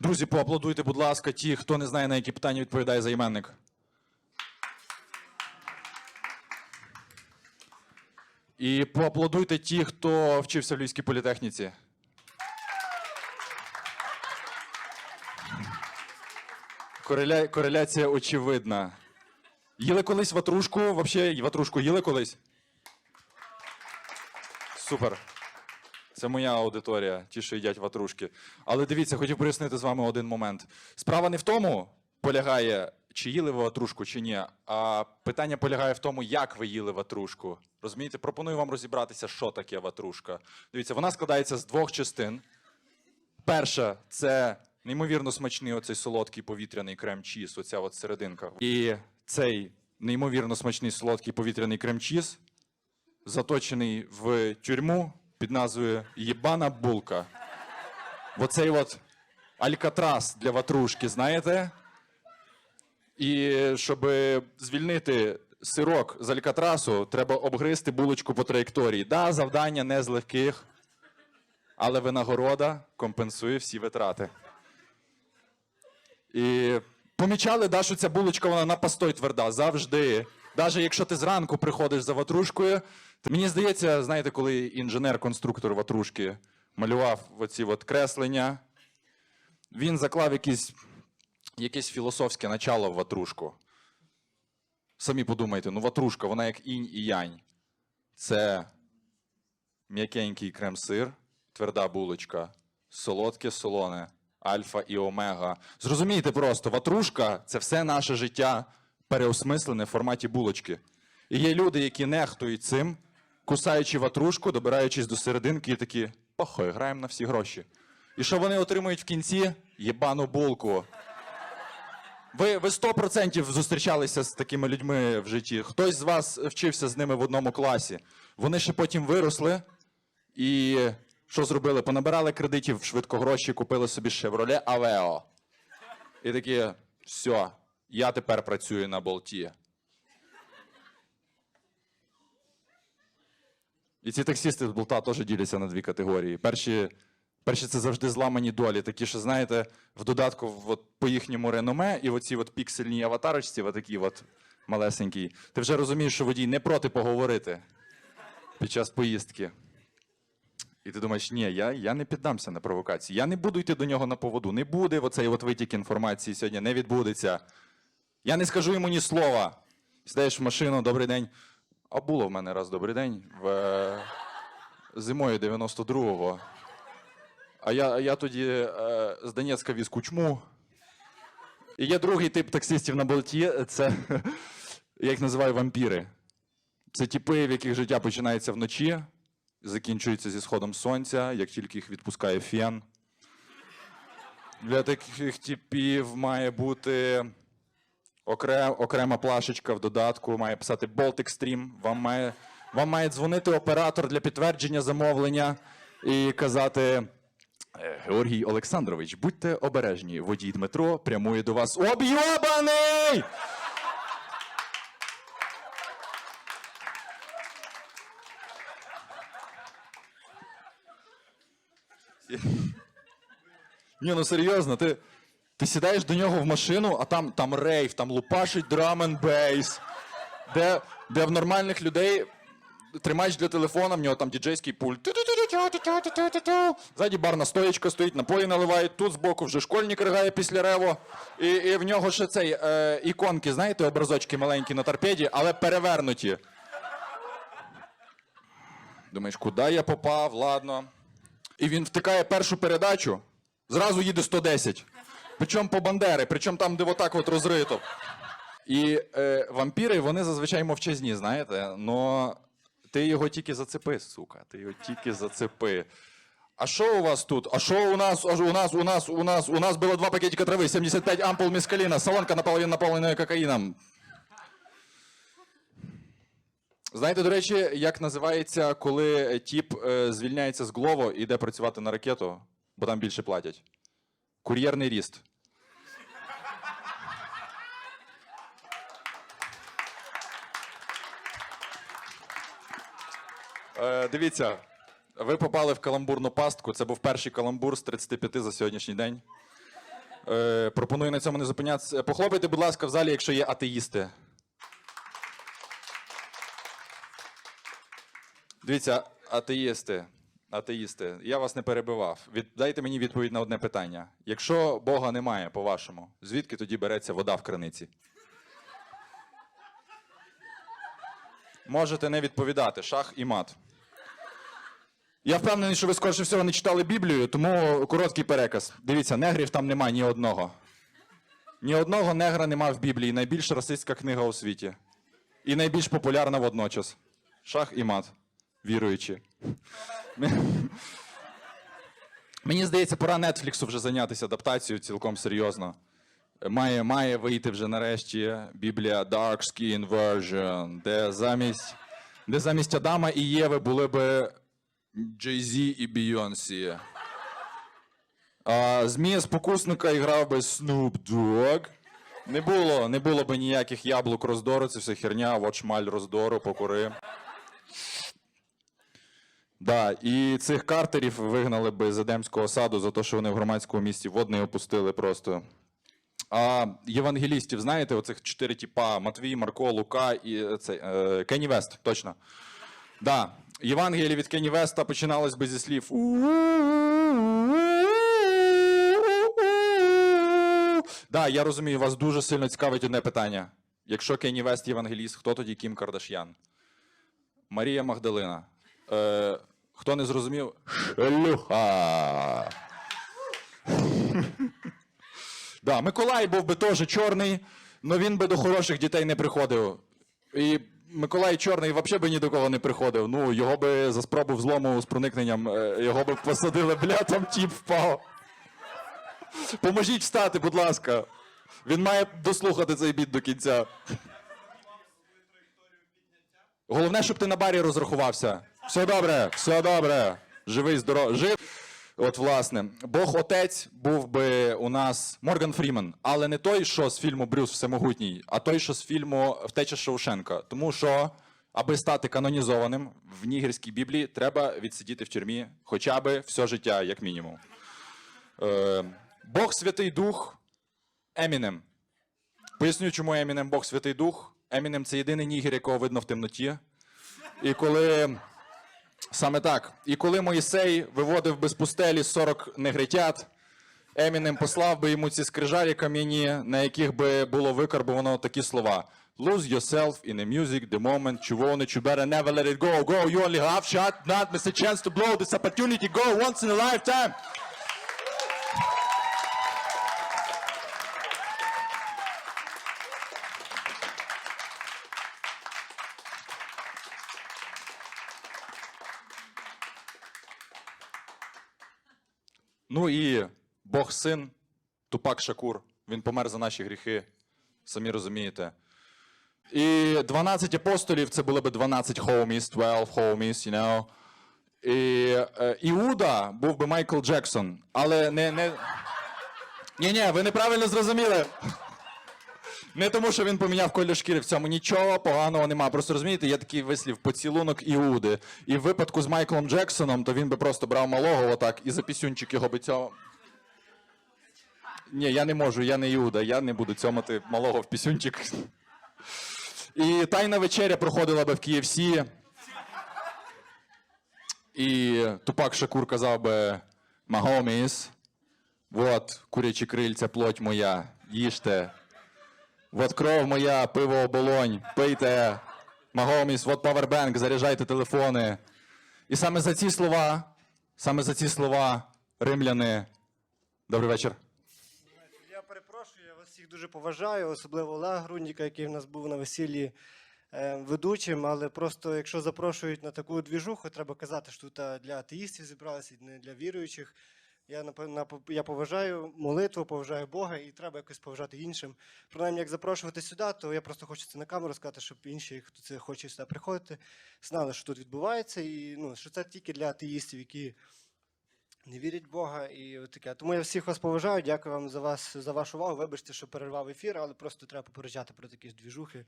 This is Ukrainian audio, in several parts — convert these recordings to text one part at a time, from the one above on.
Друзі, поаплодуйте, будь ласка, ті, хто не знає, на які питання відповідає займенник. І поаплодуйте ті, хто вчився в Львівській політехніці. Кореля... Кореляція очевидна. Їли колись ватрушку? Взагалі, ватрушку їли колись? Супер. Це моя аудиторія, ті, що їдять ватрушки. Але дивіться, хотів прояснити з вами один момент. Справа не в тому, полягає, чи їли ви ватрушку, чи ні. А питання полягає в тому, як ви їли ватрушку. Розумієте, пропоную вам розібратися, що таке ватрушка. Дивіться, вона складається з двох частин. Перша це неймовірно смачний оцей солодкий повітряний крем-чіз, оця от серединка. І цей неймовірно смачний солодкий повітряний крем-чіз заточений в тюрму під назвою Єбана булка. Оцей от алькатрас для ватрушки, знаєте? І щоб звільнити сирок з алькатрасу, треба обгризти булочку по траєкторії. Да, завдання не з легких, але винагорода компенсує всі витрати. І помічали, да, що ця булочка вона на постой тверда завжди. Навіть якщо ти зранку приходиш за ватрушкою, мені здається, знаєте, коли інженер-конструктор ватрушки малював оці от креслення, він заклав якісь, якесь філософське начало в ватрушку. Самі подумайте, ну ватрушка, вона як інь і янь. Це м'якенький крем-сир, тверда булочка, солодке солоне, альфа і омега. Зрозумійте просто, ватрушка це все наше життя переосмислене в форматі булочки. І є люди, які нехтують цим, кусаючи ватрушку, добираючись до серединки, і такі похой, граємо на всі гроші. І що вони отримують в кінці? Єбану булку. Ви, ви 100% зустрічалися з такими людьми в житті. Хтось з вас вчився з ними в одному класі. Вони ще потім виросли і що зробили? Понабирали кредитів швидко гроші, купили собі Chevrolet Aveo. І такі, все, я тепер працюю на болті. І ці таксісти з болта теж діляться на дві категорії. Перші, перші це завжди зламані долі. Такі, що, знаєте, в додатку от, по їхньому реноме і оці от піксельній аватарочці, отакі от малесенькій, ти вже розумієш, що водій не проти поговорити під час поїздки. І ти думаєш, ні, я, я не піддамся на провокації. Я не буду йти до нього на поводу. Не буде оцей от витік інформації сьогодні, не відбудеться. Я не скажу йому ні слова. Сідаєш в машину, добрий день. А було в мене раз добрий день в е, зимою 92-го. А я, я тоді е, з Донецька віз кучму. І є другий тип таксистів на болті це я їх називаю вампіри. Це типи, в яких життя починається вночі, закінчується зі сходом сонця, як тільки їх відпускає фен. Для таких типів має бути окрем, окрема плашечка в додатку, має писати Baltic Stream. Вам має, вам має дзвонити оператор для підтвердження замовлення і казати. «Е, Георгій Олександрович, будьте обережні. Водій Дмитро прямує до вас. Об'єбаний! Ні, ну серйозно, ти, ти сідаєш до нього в машину, а там, там рейв, там лупашить драм бейс. Де, де в нормальних людей тримач для телефона, в нього там діджейський пульт. Ззаді барна стоєчка стоїть, напої наливають, тут збоку вже школьник ригає після рево. І, і в нього ще цей е, іконки, знаєте, образочки маленькі на торпеді, але перевернуті. Думаєш, куди я попав? Ладно. І він втикає першу передачу, зразу їде 110. Причому по Бандери, причому там, де отак от розрито. І е, вампіри, вони зазвичай мовчазні, знаєте, но ти його тільки зацепи, сука. Ти його тільки зацепи. А що у вас тут? А що у нас? А у нас, у нас, у нас, у нас було два пакетика трави, 75 ампул мескалина, салонка наполовину наповнена кокаїном. Знаєте, до речі, як називається, коли тіп е, звільняється з Глово і йде працювати на ракету, бо там більше платять? Кур'єрний ріст. Е, дивіться, ви попали в каламбурну пастку. Це був перший каламбур з 35 за сьогоднішній день. Е, пропоную на цьому не зупинятися. Похлопайте, будь ласка, в залі, якщо є атеїсти. Дивіться, атеїсти. Атеїсти, я вас не перебивав. Від... Дайте мені відповідь на одне питання. Якщо Бога немає, по-вашому, звідки тоді береться вода в криниці? Можете не відповідати. Шах і мат. Я впевнений, що ви скоріше всього не читали Біблію, тому короткий переказ. Дивіться, негрів там немає ні одного. Ні одного негра нема в Біблії. Найбільш расистська книга у світі. І найбільш популярна водночас. Шах і мат. Віруючи. Мені здається, пора Нетфліксу вже зайнятися адаптацією цілком серйозно. Має, має вийти вже нарешті Біблія Dark Skin Version, де замість, де замість Адама і Єви були би Jay-Z і Beyoncé. Змія спокусника грав би Snoop Dogg. Не було, не було би ніяких яблук роздору, це все херня, вочмаль роздору, покори. Да, і цих картерів вигнали би з Едемського саду за те, що вони в громадському місті водний опустили просто. А євангелістів, знаєте, оцих чотири типа: Матвій, Марко, Лука і е, цей, е, Кенні Вест, точно. Да. Євангеліє від Кенні Веста починалось би зі слів. Да, я розумію, вас дуже сильно цікавить одне питання. Якщо Кенні Вест євангеліст, хто тоді Кім Кардаш'ян? Марія Магдалина. Е, хто не зрозумів? Шлюха. Да, Миколай був би теж чорний, але він би до хороших дітей не приходив. І Миколай чорний взагалі би ні до кого не приходив. Ну, його би за спробу взлому з проникненням, е, його би посадили, бля, там тіп впав. Поможіть встати, будь ласка. Він має дослухати цей біт до кінця. Головне, щоб ти на барі розрахувався. Все добре, все добре. Живий, здоровий. Жив. От, власне, Бог Отець був би у нас Морган Фрімен, але не той, що з фільму Брюс Всемогутній, а той, що з фільму Втеча Шоушенка. Тому що, аби стати канонізованим в нігерській Біблії, треба відсидіти в тюрмі хоча б все життя, як мінімум. Е, Бог Святий Дух Емінем. Поясню, чому Емінем Бог Святий Дух. Емінем це єдиний нігер, якого видно в темноті. І коли. Саме так. І коли Моїсей виводив без пустелі 40 негритят, Емінем послав би йому ці скрижалі кам'яні, на яких би було викарбовано такі слова. Lose yourself in the music, the moment you want you better never let it go. Go, you only have shot, not miss a chance to blow this opportunity. Go once in a lifetime. Ну і Бог син, Тупак Шакур. Він помер за наші гріхи. Самі розумієте. І 12 апостолів це були б 12 homies, 12 homies, you know. І е, Іуда був би Майкл Джексон, але не. не... Ні, ні, ви неправильно зрозуміли. Не тому, що він поміняв колір шкіри в цьому нічого поганого нема. Просто розумієте, є такий вислів поцілунок Іуди. І в випадку з Майклом Джексоном, то він би просто брав малого отак і за пісюнчик його би цього. Ні, я не можу, я не Іуда, я не буду цьомати малого в пісюнчик. І тайна вечеря проходила би в KFC. І Тупак Шакур казав би: Магоміс, вот курячі крильця, плоть моя, їжте. Вот кров моя, пиво оболонь, пийте. Магоміс, вот павербенк, заряджайте телефони. І саме за ці слова, саме за ці слова, римляни. Добрий вечір. Я перепрошую, я вас всіх дуже поважаю, особливо Олега Грундіка, який в нас був на весіллі е, ведучим. Але просто якщо запрошують на таку двіжуху, треба казати, що тут е, для атеїстів зібралися, не для віруючих. Я напев- нап- я поважаю молитву, поважаю Бога і треба якось поважати іншим. Принаймні, як запрошувати сюди, то я просто хочу це на камеру сказати, щоб інші, хто це хоче сюди приходити, знали, що тут відбувається, і ну, що це тільки для атеїстів, які не вірять в Бога і от таке. Тому я всіх вас поважаю. Дякую вам за вас за вашу увагу. Вибачте, що перервав ефір, але просто треба попереджати про такі двіжухи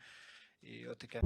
і от таке.